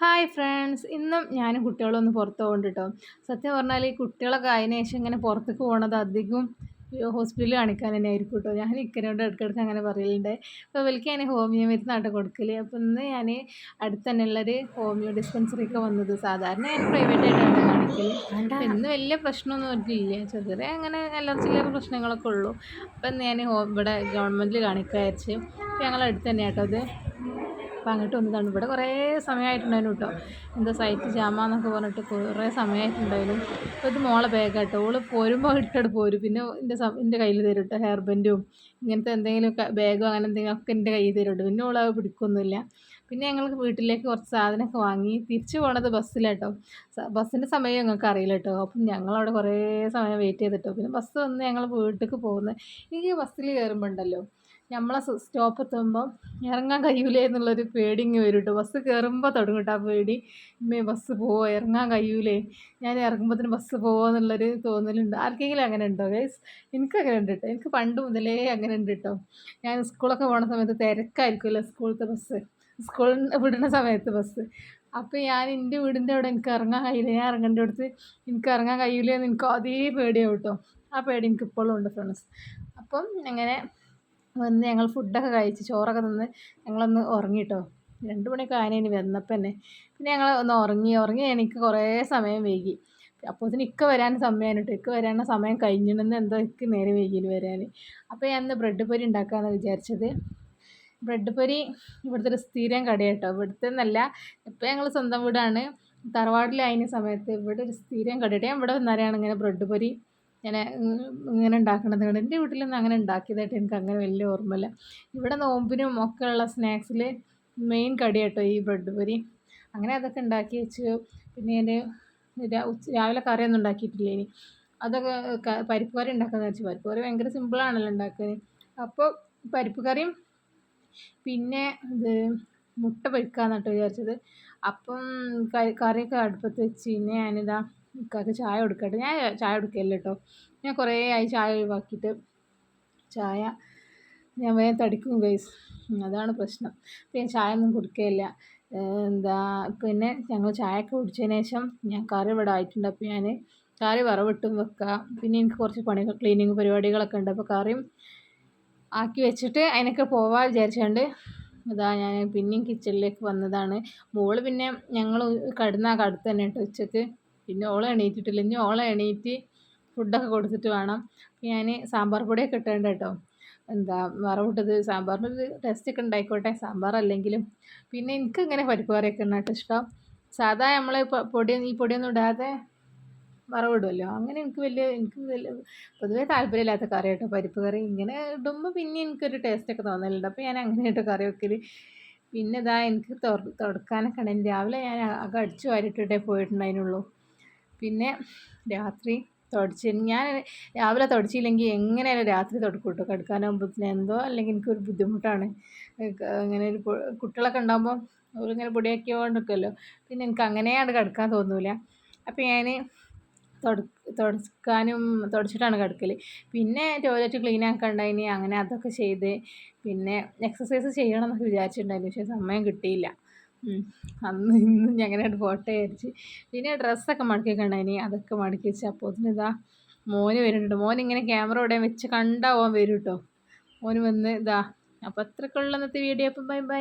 Hi friends ഇന്നും ഞാനും കുട്ടികളൊന്ന് പുറത്ത് പോകുന്നുണ്ട് കേട്ടോ സത്യം പറഞ്ഞാൽ ഈ കുട്ടികളൊക്കെ അതിന് ശേഷം ഇങ്ങനെ പുറത്തേക്ക് പോകണത് അധികം ഹോസ്പിറ്റലിൽ കാണിക്കാൻ തന്നെ ആയിരിക്കും കേട്ടോ ഞാൻ ഇക്കനോട് ഇടയ്ക്കിടയ്ക്ക് അങ്ങനെ പറയലുണ്ട്. അപ്പോൾ ഇവർക്ക് ഞാൻ ഹോമിയോ നാട്ടം കൊടുക്കൽ അപ്പോൾ ഇന്ന് ഞാൻ അടുത്ത് തന്നെ ഉള്ളൊരു ഹോമിയോ ഡിസ്പെൻസറിക്ക് വന്നത്. സാധാരണ ഞാൻ പ്രൈവറ്റ് ആയിട്ടാണ് കാണിക്കൽ ഇന്ന് വലിയ പ്രശ്നമൊന്നും ഇല്ല. ചെറിയ അങ്ങനെ അലർജിയിലേറെ പ്രശ്നങ്ങളൊക്കെ ഉള്ളൂ. അപ്പം ഇന്ന് ഞാൻ ഇവിടെ ഗവൺമെന്റിൽ കാണിക്കാൻ വിചാരിച്ച്. ഞങ്ങൾ അടുത്ത് തന്നെ കേട്ടോ അത് അപ്പോൾ അങ്ങോട്ട് വന്നതാണ്. ഇവിടെ കുറേ സമയമായിട്ടുണ്ടായിരുന്നു കേട്ടോ. എന്താ സൈറ്റ് ജാമാന്നൊക്കെ പറഞ്ഞിട്ട് കുറേ സമയമായിട്ടുണ്ടായിരുന്നു. അപ്പോൾ ഇത് മോളെ ബാഗ് കേട്ടോ ഓൾ പോരുമ്പോൾ ഇട്ടിട്ട് പോരും. പിന്നെ എന്റെ എന്റെ കയ്യിൽ തരും കേട്ടോ. ഹെയർ ബൻഡും ഇങ്ങനത്തെ എന്തെങ്കിലും ബാഗോ അങ്ങനെ എന്തെങ്കിലും ഒക്കെ എന്റെ കയ്യിൽ തരും കേട്ടോ. പിന്നെ ഓളത് പിടിക്കൊന്നുമില്ല. പിന്നെ ഞങ്ങൾക്ക് വീട്ടിലേക്ക് കുറച്ച് സാധനമൊക്കെ വാങ്ങി തിരിച്ചു പോണത് ബസ്സിലാട്ടോ ബസ്സിന്റെ സമയം ഞങ്ങൾക്ക് അറിയില്ല കേട്ടോ. അപ്പം ഞങ്ങളവിടെ കുറേ സമയം വെയിറ്റ് ചെയ്തിട്ടോ. പിന്നെ ബസ് വന്ന് ഞങ്ങൾ വീട്ടിലേക്ക് പോകുന്നത്. എനിക്ക് ബസ്സിൽ കയറുമ്പോൾ ഉണ്ടല്ലോ. നമ്മളെ സ്റ്റോപ്പ് എത്തുമ്പോൾ ഇറങ്ങാൻ കഴിയൂലേ എന്നുള്ളൊരു പേടി ഇങ്ങ് വരും കേട്ടോ ബസ് കയറുമ്പോൾ തുടങ്ങും കേട്ടോ ആ പേടി. ഇമ്മേ ബസ് പോവോ? ഇറങ്ങാൻ കഴിയൂലേ. ഞാൻ ഇറങ്ങുമ്പോഴത്തേന് ബസ് പോവോ എന്നുള്ളൊരു തോന്നലുണ്ട്. ആർക്കെങ്കിലും അങ്ങനെ ഉണ്ടോ ഗൈസ് എനിക്ക് അങ്ങനെ ഉണ്ട് കേട്ടോ എനിക്ക് പണ്ട് മുതലേ അങ്ങനെ ഉണ്ട് കേട്ടോ ഞാൻ സ്കൂളൊക്കെ പോണ സമയത്ത് തിരക്കായിരിക്കുമല്ലോ സ്കൂളത്തെ ബസ് സ്കൂളിൽ വിടുന്ന സമയത്ത് ബസ് അപ്പോൾ ഞാൻ എന്റെ വീടിന്റെ അവിടെ എനിക്ക് ഇറങ്ങാൻ കഴിയില്ല. ഞാൻ ഇറങ്ങേണ്ട അടുത്ത് എനിക്ക് ഇറങ്ങാൻ കഴിയില്ല എന്ന് എനിക്ക് അതേ പേടിയാവും കേട്ടോ ആ പേടി എനിക്ക് ഇപ്പോഴും ഉണ്ട് ഫ്രണ്ട്സ് അപ്പം അങ്ങനെ വന്ന് ഞങ്ങൾ ഫുഡൊക്കെ കഴിച്ച് ചോറൊക്കെ തിന്ന് ഞങ്ങളൊന്ന് ഉറങ്ങി കേട്ടോ രണ്ട് മണിയൊക്കെ ആനേന് വന്നപ്പോൾ തന്നെ പിന്നെ ഞങ്ങൾ ഒന്ന് ഉറങ്ങി. ഉറങ്ങി എനിക്ക് കുറേ സമയം വൈകി. അപ്പോൾ ഇതിന് ഇക്ക വരാൻ സമയമാണ് കേട്ടോ ഇക്ക വരാനുള്ള സമയം കഴിഞ്ഞിരുന്നെന്ന് എന്തോ ഇക്ക് നേരെ വൈകിയിൽ വരാൻ അപ്പോൾ ഞാൻ ഇന്ന് ബ്രെഡ് പൊരി ഉണ്ടാക്കാമെന്ന് വിചാരിച്ചത്. ബ്രെഡ് പൊരി ഇവിടുത്തെ ഒരു സ്ഥിരം കടയാട്ടോ. ഇവിടുത്തെ എന്നല്ല ഇപ്പോൾ ഞങ്ങൾ സ്വന്തം വീടാണ്. തറവാടിലായതിന് സമയത്ത് ഇവിടെ ഒരു സ്ഥിരം കടയായിട്ട് ഞാൻ ഇവിടെ വന്നാലാണ് ഇങ്ങനെ ബ്രെഡ് പൊരി ഞാൻ ഇങ്ങനെ ഉണ്ടാക്കണത് കണ്ട്. എന്റെ വീട്ടിലൊന്നും അങ്ങനെ ഉണ്ടാക്കിയതായിട്ട് എനിക്ക് അങ്ങനെ വലിയ ഓർമ്മയില്ല. ഇവിടെ നോമ്പിനും ഒക്കെ ഉള്ള സ്നാക്സിൽ മെയിൻ കടി കേട്ടോ ഈ ബ്രെഡ് പൊരി. അങ്ങനെ അതൊക്കെ ഉണ്ടാക്കി വെച്ചു. പിന്നെ എന്റെ രാവിലെ കറിയൊന്നും ഉണ്ടാക്കിയിട്ടില്ല ഇനി. അതൊക്കെ പരിപ്പ് കറി ഉണ്ടാക്കാമെന്ന് വെച്ചു പരിപ്പ് കറി ഭയങ്കര സിമ്പിളാണല്ലോ ഉണ്ടാക്കാൻ അപ്പോൾ പരിപ്പ് കറിയും പിന്നെ ഇത് മുട്ട പൊരിക്കാമെന്നാട്ടോ വിചാരിച്ചത്. അപ്പം കറിയൊക്കെ അടുപ്പത്ത് വെച്ച് പിന്നെ ഞാനിതാ ഇക്കാക്ക് ചായ കൊടുക്കട്ടെ. ഞാൻ ചായ കൊടുക്കില്ല കേട്ടോ. ഞാൻ കുറേ ആയി ചായ ഒഴിവാക്കിയിട്ട് ചായ ഞാൻ വേഗം തടിക്കും ഗൈസ് അതാണ് പ്രശ്നം. അപ്പം ഞാൻ ചായ ഒന്നും കുടിക്കുകയില്ല എന്താ പിന്നെ ഞങ്ങൾ ചായയൊക്കെ കുടിച്ചതിന് ശേഷം ഞാൻ കറി ഇവിടെ ആയിട്ടുണ്ട്. അപ്പോൾ ഞാൻ കറി വറവിട്ടും വെക്കുക പിന്നെ എനിക്ക് കുറച്ച് പണികൾ ക്ലീനിങ് പരിപാടികളൊക്കെ ഉണ്ട്. അപ്പോൾ കറിയും ആക്കി വെച്ചിട്ട് അതിനൊക്കെ പോവാൻ വിചാരിച്ചുകൊണ്ട് അതാ ഞാൻ പിന്നെയും കിച്ചണിലേക്ക് വന്നതാണ്. മോൾ പിന്നെ ഞങ്ങൾ കടന്ന കടുത്ത് തന്നെ കേട്ടോ ഉച്ചയ്ക്ക്. പിന്നെ ഓൾ എണീറ്റിട്ടില്ല. ഇനി ഓളെ എണീറ്റ് ഫുഡൊക്കെ കൊടുത്തിട്ട് വേണം. ഞാൻ സാമ്പാർ പൊടിയൊക്കെ ഇട്ടേണ്ട കേട്ടോ എന്താ വറവിട്ടത് സാമ്പാറിന്റെ ഒരു ടേസ്റ്റൊക്കെ ഉണ്ടായിക്കോട്ടെ. സാമ്പാർ അല്ലെങ്കിലും. പിന്നെ എനിക്ക് ഇങ്ങനെ പരിപ്പ് കറിയൊക്കെ ഉണ്ടായിട്ട് ഇഷ്ടം. സാധാ നമ്മൾ പൊടി ഈ പൊടിയൊന്നും ഇടാതെ വറവിടുമല്ലോ അങ്ങനെ എനിക്ക് വലിയ എനിക്ക് പൊതുവേ താല്പര്യമില്ലാത്ത കറി കേട്ടോ പരിപ്പ് കറി ഇങ്ങനെ ഇടുമ്പോൾ പിന്നെ എനിക്കൊരു ടേസ്റ്റൊക്കെ തോന്നലുണ്ട്. അപ്പോൾ ഞാൻ അങ്ങനെ കേട്ടോ കറി വെക്കൽ പിന്നെ ഇതാ എനിക്ക് തുടക്കാനൊക്കെ ഉണ്ട് രാവിലെ ഞാൻ അകം അടിച്ചു വാരിട്ടിട്ടേ പോയിട്ടുണ്ടായിരുന്നുള്ളൂ. പിന്നെ രാത്രി തുടച്ച് ഞാൻ രാവിലെ തുടച്ചില്ലെങ്കിൽ എങ്ങനെയായാലും രാത്രി തുടക്കും കേട്ടോ? കിടക്കാനാകുമ്പോഴത്തേന് എന്തോ അല്ലെങ്കിൽ എനിക്കൊരു ബുദ്ധിമുട്ടാണ്. അങ്ങനെ ഒരു കുട്ടികളൊക്കെ ഉണ്ടാകുമ്പോൾ അവരിങ്ങനെ പൊടിയാക്കി നിൽക്കുമല്ലോ പിന്നെ എനിക്ക് അങ്ങനെയാണ് കിടക്കാൻ തോന്നൂല. അപ്പോൾ ഞാൻ തുടക്കാനും തുടച്ചിട്ടാണ് കിടക്കൽ പിന്നെ ടോയ്ലറ്റ് ക്ലീൻ ആക്കാണ്ടായിനി അങ്ങനെ അതൊക്കെ ചെയ്ത് പിന്നെ എക്സസൈസ് ചെയ്യണം എന്നൊക്കെ വിചാരിച്ചിട്ടുണ്ടായിരുന്നു. പക്ഷേ സമയം കിട്ടിയില്ല. അന്ന് ഇന്ന് ഞങ്ങളായിട്ട് ഫോട്ടോ വിചാരിച്ച്. പിന്നെ ഡ്രസ്സൊക്കെ മടക്കിയൊക്കെ അതൊക്കെ മടക്കി വെച്ച്. അപ്പോൾ ഇതാ മോന് വരുന്നുണ്ട്. മോൻ ഇങ്ങനെ ക്യാമറ ഇവിടെ വെച്ച് കണ്ടാൽ ഓൻ വരും കേട്ടോ മോന് വന്ന് ഇതാ. അപ്പോൾ അത്രയ്ക്കുള്ള ഇന്നത്തെ വീഡിയോ. അപ്പം ബൈ ബൈ.